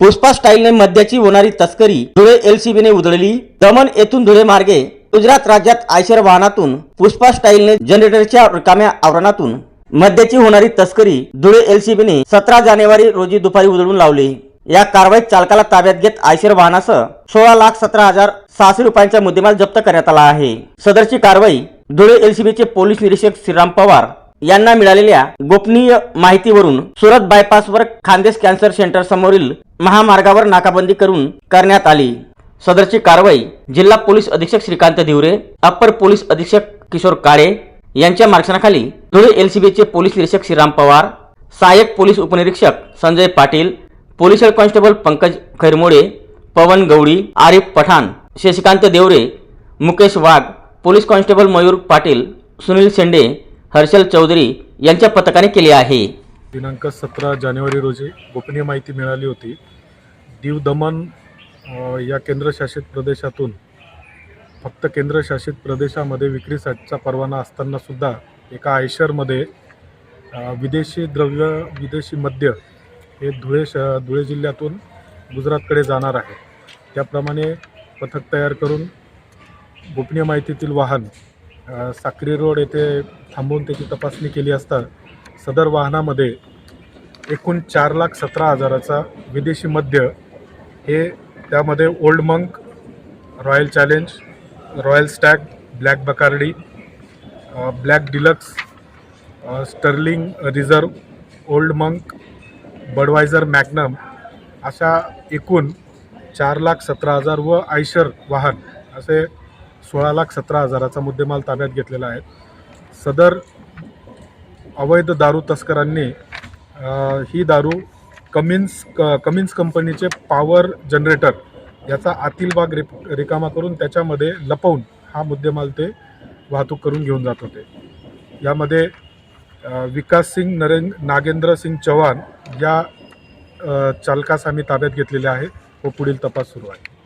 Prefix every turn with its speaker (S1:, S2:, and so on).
S1: पुष्पा स्टाईलने मद्याची होणारी तस्करी धुळे एलसीबीने उधळली. दमन येथून धुळे मार्गे गुजरात राज्यात आयशर वाहनातून पुष्पा स्टाईलने जनरेटरच्या रिकाम्या आवरणातून मद्याची होणारी तस्करी धुळे एलसीबीने सतरा जानेवारी रोजी दुपारी उधळून लावली. या कारवाईत चालकाला ताब्यात घेत आयशर वाहनासह सोळा लाख सतरा हजार सहाशे रुपयांचा मुद्देमाल जप्त करण्यात आला आहे. सदरची कारवाई धुळे एलसीबीचे पोलीस निरीक्षक श्रीराम पवार यांना मिळालेल्या गोपनीय माहितीवरून सुरत बायपासवर खानदेश कॅन्सर सेंटर समोरील महामार्गावर नाकाबंदी करून करण्यात आली. सदरची कारवाई जिल्हा पोलीस अधीक्षक श्रीकांत दिवरे अप्पर पोलीस अधीक्षक किशोर काळे यांच्या मार्गदर्शनाखाली धुळे एलसीबीचे पोलीस निरीक्षक श्रीराम पवार सहाय्यक पोलीस उपनिरीक्षक Sanjay Patil police head constable Pankaj Khairmode Pavan Gawadi Arif Pathan Shashikant Deore Mukesh Wagh police constable Mayur Patil Sunil Shende Harshal Chaudhari यांच्या पथकाने केले आहे.
S2: दिनांक सतरा जानेवारी रोजी गोपनीय माहिती मिळाली होती. दीव दमन या केंद्रशासित प्रदेशातून फक्त केंद्रशासित प्रदेशामध्ये विक्रीसाठीचा परवाना असताना सुद्धा एका आयशरमध्ये विदेशी द्रव्य विदेशी मद्य हे धुळे श धुळे जिल्ह्यातून गुजरातकडे जाणार आहे. त्याप्रमाणे पथक तयार करून गोपनीय माहितीतील वाहन साक्री रोड येथे थांबून त्याची तपासणी केली असता सदर वाहनामध्ये एकूण चार लाख सतरा हजाराचा विदेशी मद्य हे त्यामध्ये Old Monk Royal Challenge Royal Stag Black Bacardi Black Deluxe Sterling Reserve Old Monk Budweiser Magnum अशा एकूण चार लाख सतरा हजार व आयशर वाहन असे सोळा लाख सतरा हजाराचा मुद्देमाल ताब्यात घेतलेला आहे. सदर अवैध दारू तस्करांनी ही दारू कमिन्स क कमिन्स कंपनीचे पॉवर जनरेटर याचा आतील भाग रिप रिकामा करून त्याच्यामध्ये लपवून हा मुद्देमाल ते वाहतूक करून घेऊन जात होते. यामध्ये विकास सिंग नरेंद्र नागेंद्र सिंग चव्हाण या चालकास आम्ही ताब्यात घेतलेले आहे व पुढील तपास सुरू आहे.